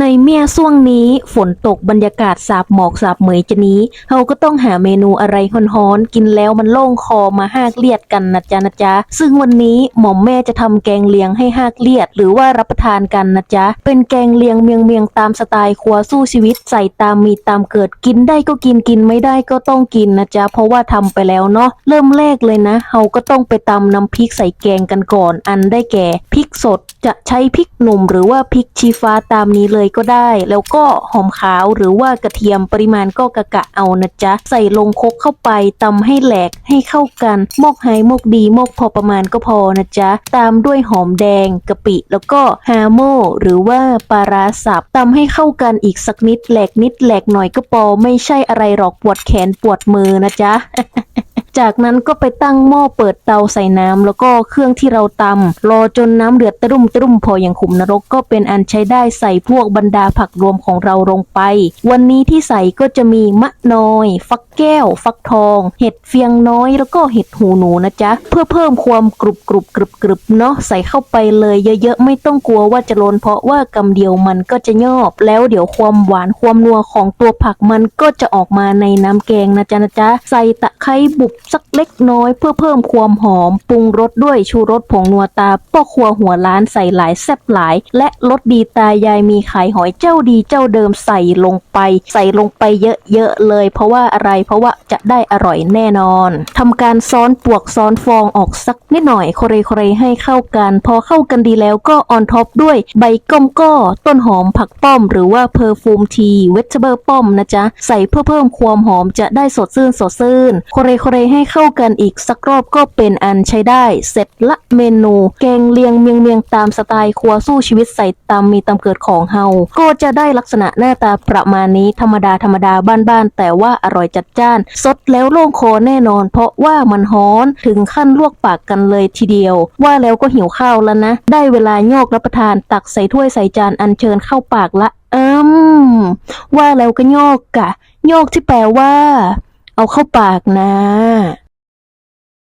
ในเมียช่วงนี้ฝนตกบรรยากาศสาบหมอกสาบเหมยจะนี้เราก็ต้องหาเมนูอะไรฮ้อนๆกินแล้วมันโล่งคอมาหากเลียดกันนะจ๊ะนะจ๊ะซึ่งวันนี้หม่อมแม่จะทำแกงเลียงให้หากเลียด หรือว่ารับประทานกันนะจ๊ะเป็นแกงเลียงเมียงเมียงตามสไตล์ครัวสู้ชีวิตใส่ตามมีตามเกิดกินได้ก็กินกินไม่ได้ก็ต้องกินนะจ๊ะเพราะว่าทำไปแล้วเนาะเริ่มแรกเลยนะเราก็ต้องไปตำน้ำพริกใส่แกงกันก่อน อันได้แก่พริกสดจะใช้พริกหนุ่มหรือว่าพริกชี้ฟ้าตามนี้เลยก็ได้ แล้วก็หอมขาวหรือว่ากระเทียมปริมาณก็กะกะเอานะจ๊ะ ใส่ลงคกเข้าไปตำให้แหลกให้เข้ากันมกไฮมกดีมกพอประมาณก็พอนะจ๊ะ ตามด้วยหอมแดงกะปิ แล้วก็ฮาโมหรือว่าปลาร้าสับตำให้เข้ากันอีกสักนิดแหลกนิดแหลกหน่อยก็พอไม่ใช่อะไรหรอกปวดแขนปวดมือนะจ๊ะ จากนั้นก็ไปตั้งหม้อเปิดเตาใส่น้ำแล้วก็เครื่องที่เราตำรอจนน้ำเดือดตรุ่มตรุ่มพออย่างขุมนรกก็เป็นอันใช้ได้ใส่พวกบรรดาผักรวมของเราลงไป วันนี้ที่ใส่ก็จะมีมะนอย ฟักแก้ว ฟักทอง เห็ดเฟียงน้อยแล้วก็เห็ดหูหนูนะจ๊ะ เพื่อเพิ่มความกรุบกรุบกรึบกรึบเนาะใส่เข้าไปเลยเยอะๆ ไม่ต้องกลัวว่าจะโลนเพราะว่ากำเดียวมันก็จะยอบ แล้วเดี๋ยวความหวานความนัวของตัวผักมันก็จะออกมาในน้ำแกงนะจ๊ะนะจ๊ะใส่ตะไคร้บุบสักเล็กน้อยเพื่อเพิ่มความหอม ปรุงรสด้วยชูรสผงนัวตาพ่อครัวหัวล้านใส่หลายแซ่บหลาย และรสดีตายายมีขายหอยเจ้าดีเจ้าเดิมใส่ลงไป ใส่ลงไปเยอะๆเลย เพราะว่าอะไรเพราะว่าจะได้อร่อยแน่นอนทำการซ้อนปวกซ้อนฟองออกสักนิดหน่อยโคเรโคเรให้เข้ากัน พอเข้ากันดีแล้วก็ออนท็อปด้วยใบก้มก้อต้นหอมผักป้อม หรือว่าเพอร์ฟูมทีเวจเบอร์ป้อมนะจ๊ะใส่เพื่อเพิ่มความหอมจะได้สดชื่นสดชื่นโคเรโคเรให้เข้ากันอีกสักรอบก็เป็นอันใช้ได้ เสร็จละเมนูแกงเลียงเมียงเมียงตามสไตล์ครัวสู้ชีวิตใส่ตามมีตามเกิดของเฮา ก็จะได้ลักษณะหน้าตาประมาณนี้ธรรมดาธรรมดาบ้านๆแต่ว่าอร่อยจัดจ้าน สดแล้วโล่งคอแน่นอน เพราะว่ามันฮ้อนถึงขั้นลวกปากกันเลยทีเดียว ว่าแล้วก็หิวข้าวแล้วนะ ได้เวลาโยกรับประทานตักใส่ถ้วยใส่จานอันเชิญเข้าปากละอืมว่าแล้วก็โยกกะโยกที่แปลว่า เอาเข้าปากนะ